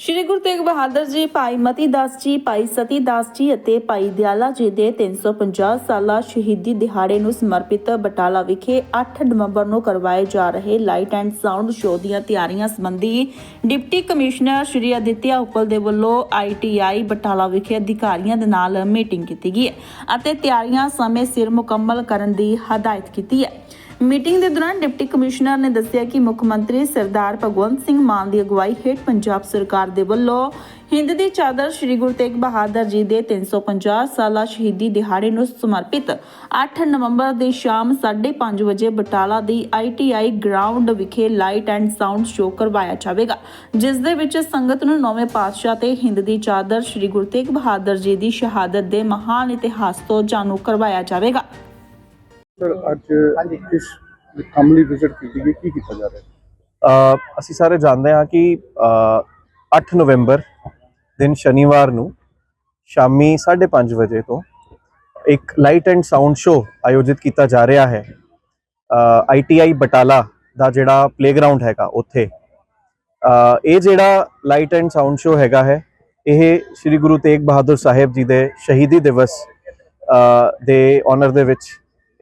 ਸ਼੍ਰੀ ਗੁਰੂ ਤੇਗ ਬਹਾਦਰ ਜੀ, ਭਾਈ ਮਤੀ ਦਾਸ ਜੀ, ਭਾਈ ਸਤੀ ਦਾਸ ਜੀ ਅਤੇ ਭਾਈ ਦਿਆਲਾ ਜੀ ਦੇ 350 ਸਾਲਾ ਸ਼ਹੀਦੀ ਦਿਹਾੜੇ ਨੂੰ ਸਮਰਪਿਤ ਬਟਾਲਾ ਵਿਖੇ 8 ਨਵੰਬਰ ਨੂੰ ਕਰਵਾਏ ਜਾ ਰਹੇ ਲਾਈਟ ਐਂਡ ਸਾਊਂਡ ਸ਼ੋਅ ਦੀਆਂ ਤਿਆਰੀਆਂ ਸੰਬੰਧੀ ਡਿਪਟੀ ਕਮਿਸ਼ਨਰ ਸ਼੍ਰੀ ਅਦਿੱਤਿਆ ਉਪਲ ਦੇ ਵੱਲੋਂ ਆਈਟੀਆਈ ਬਟਾਲਾ ਵਿਖੇ ਅਧਿਕਾਰੀਆਂ ਦੇ ਨਾਲ ਮੀਟਿੰਗ ਕੀਤੀ ਗਈ ਹੈ ਅਤੇ ਤਿਆਰੀਆਂ ਸਮੇਂ ਸਿਰ ਮੁਕੰਮਲ ਕਰਨ ਦੀ ਹਦਾਇਤ ਕੀਤੀ ਹੈ। ਮੀਟਿੰਗ ਦੇ ਦੌਰਾਨ ਡਿਪਟੀ ਕਮਿਸ਼ਨਰ ਨੇ ਦੱਸਿਆ ਕਿ ਮੁੱਖ ਮੰਤਰੀ ਸਰਦਾਰ ਭਗਵੰਤ ਸਿੰਘ ਮਾਨ ਦੀ ਅਗਵਾਈ ਹੇਠ ਪੰਜਾਬ ਸਰਕਾਰ ਦੇ ਵੱਲੋਂ ਹਿੰਦ ਦੀ ਚਾਦਰ ਸ੍ਰੀ ਗੁਰੂ ਤੇਗ ਬਹਾਦਰ ਜੀ ਦੇ 350 ਸਾਲਾ ਸ਼ਹੀਦੀ ਦਿਹਾੜੇ ਨੂੰ ਸਮਰਪਿਤ 8 ਨਵੰਬਰ ਦੀ ਸ਼ਾਮ 5:30 ਵਜੇ ਬਟਾਲਾ ਦੀ ਆਈਟੀਆਈ ਗਰਾਊਂਡ ਵਿਖੇ ਲਾਈਟ ਐਂਡ ਸਾਊਂਡ ਸ਼ੋਅ ਕਰਵਾਇਆ ਜਾਵੇਗਾ, ਜਿਸ ਦੇ ਵਿੱਚ ਸੰਗਤ ਨੂੰ ਨੌਵੇਂ ਪਾਤਸ਼ਾਹ ਤੇ ਹਿੰਦ ਦੀ ਚਾਦਰ ਸ੍ਰੀ ਗੁਰੂ ਤੇਗ ਬਹਾਦਰ ਜੀ ਦੀ ਸ਼ਹਾਦਤ ਦੇ ਮਹਾਨ ਇਤਿਹਾਸ ਤੋਂ ਜਾਣੂ ਕਰਵਾਇਆ ਜਾਵੇਗਾ। ਸਰ ਅੱਜ ਇਸ ਕੰਮ ਲਈ ਵਿਜ਼ਿਟ ਕੀਤੀ ਗਈ ਕੀ ਕੀਤਾ ਜਾ ਰਿਹਾ ਅਸੀਂ ਸਾਰੇ ਜਾਣਦੇ ਹਾਂ ਕਿ ਅ, 8 ਨਵੰਬਰ ਦਿਨ ਸ਼ਨੀਵਾਰ ਨੂੰ ਸ਼ਾਮੀ 5:30 ਵਜੇ ਤੋਂ ਇੱਕ ਲਾਈਟ ਐਂਡ ਸਾਊਂਡ ਸ਼ੋਅ ਆਯੋਜਿਤ ਕੀਤਾ ਜਾ ਰਿਹਾ ਹੈ। ਆਈਟੀਆਈ ਬਟਾਲਾ ਦਾ ਜਿਹੜਾ ਪਲੇਗਰਾਉਂਡ ਹੈਗਾ ਉੱਥੇ। ਅ, ਇਹ ਜਿਹੜਾ ਲਾਈਟ ਐਂਡ ਸਾਊਂਡ ਸ਼ੋਅ ਹੈਗਾ ਹੈ ਇਹ ਸ੍ਰੀ ਗੁਰੂ ਤੇਗ ਬਹਾਦਰ ਸਾਹਿਬ ਜੀ ਦੇ ਸ਼ਹੀਦੀ ਦਿਵਸ ਅ, ਦੇ ਆਨਰ ਦੇ ਵਿੱਚ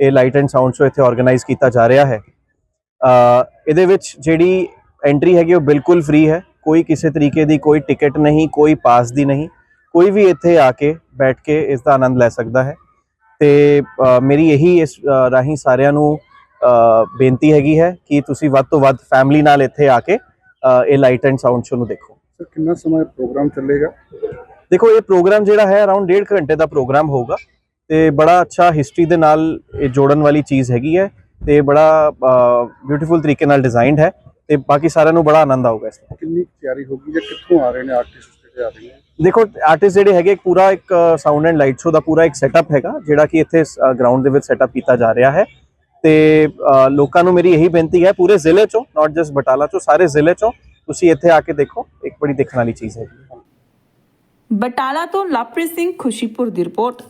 ਇਹ ਲਾਈਟ ਐਂਡ ਸਾਊਂਡ ਸ਼ੋਅ ਇੱਥੇ ਆਰਗੇਨਾਈਜ਼ ਕੀਤਾ ਜਾ ਰਿਹਾ ਹੈ। ਅ, ਇਹਦੇ ਵਿੱਚ ਜਿਹੜੀ ਐਂਟਰੀ ਹੈਗੀ ਉਹ ਬਿਲਕੁਲ ਫ੍ਰੀ ਹੈ। ਕੋਈ ਕਿਸੇ ਤਰੀਕੇ ਦੀ ਕੋਈ ਟਿਕਟ ਨਹੀਂ ਕੋਈ ਪਾਸ ਦੀ ਨਹੀਂ। ਕੋਈ ਵੀ ਇੱਥੇ ਆ ਕੇ ਬੈਠ ਕੇ ਇਸ ਦਾ ਆਨੰਦ ਲੈ ਸਕਦਾ ਹੈ। ਤੇ ਮੇਰੀ ਇਹੀ ਇਸ ਰਾਹੀਂ ਸਾਰਿਆਂ ਨੂੰ ਬੇਨਤੀ ਹੈਗੀ ਹੈ ਕਿ ਤੁਸੀਂ ਵੱਧ ਤੋਂ ਵੱਧ ਫੈਮਿਲੀ ਨਾਲ ਇੱਥੇ ਆ ਕੇ ਇਹ ਲਾਈਟ ਐਂਡ ਸਾਊਂਡ ਸ਼ੋਅ ਨੂੰ ਦੇਖੋ। ਸਰ ਕਿੰਨਾ ਸਮਾਂ ਪ੍ਰੋਗਰਾਮ ਚੱਲੇਗਾ? ਦੇਖੋ ਇਹ ਪ੍ਰੋਗਰਾਮ ਜਿਹੜਾ ਹੈ ਅਰਾਊਂਡ 1.5 ਘੰਟੇ ਦਾ ਪ੍ਰੋਗਰਾਮ ਹੋਊਗਾ। ਤੇ ਬੜਾ ਅੱਛਾ ਹਿਸਟਰੀ ਦੇ ਨਾਲ ਇਹ ਜੋੜਨ ਵਾਲੀ ਚੀਜ਼ ਹੈਗੀ ਹੈ ਤੇ ਬੜਾ ਬਿਊਟੀਫੁਲ ਤਰੀਕੇ ਨਾਲ ਡਿਜ਼ਾਈਨਡ ਹੈ ਤੇ ਬਾਕੀ ਸਾਰਿਆਂ ਨੂੰ ਬੜਾ ਆਨੰਦ ਆਊਗਾ ਇਸ ਦਾ ਕਿੰਨੀ ਤਿਆਰੀ ਹੋਗੀ ਜਾਂ ਕਿੱਥੋਂ ਆ ਰਹੇ ਨੇ ਆਰਟਿਸਟ ਜਿਹੜੇ ਆ ਰਹੇ ਨੇ? ਦੇਖੋ ਆਰਟਿਸਟ ਜਿਹੜੇ ਹੈਗੇ ਇੱਕ ਪੂਰਾ ਇੱਕ ਸਾਊਂਡ ਐਂਡ ਲਾਈਟ ਸ਼ੋ ਦਾ ਪੂਰਾ ਇੱਕ ਸੈਟਅਪ ਹੈਗਾ ਜਿਹੜਾ ਕਿ ਇੱਥੇ ਗਰਾਊਂਡ ਦੇ ਵਿੱਚ ਸੈਟਅਪ ਕੀਤਾ ਜਾ ਰਿਹਾ ਹੈ। ਤੇ ਲੋਕਾਂ ਨੂੰ ਮੇਰੀ ਇਹੀ ਬੇਨਤੀ ਹੈ ਪੂਰੇ ਜ਼ਿਲ੍ਹੇ ਚੋਂ ਨਾਟ ਜਸਟ ਬਟਾਲਾ ਚੋਂ ਸਾਰੇ ਜ਼ਿਲ੍ਹੇ ਚੋਂ ਤੁਸੀਂ ਇੱਥੇ ਆ ਕੇ ਦੇਖੋ ਇੱਕ ਬੜੀ ਦੇਖਣ ਵਾਲੀ ਚੀਜ਼ ਹੈ ਬਟਾਲਾ ਤੋਂ ਲਵਪ੍ਰੀਤ ਸਿੰਘ ਖੁਸ਼ੀਪੁਰ ਦੀ ਰਿਪੋਰਟ।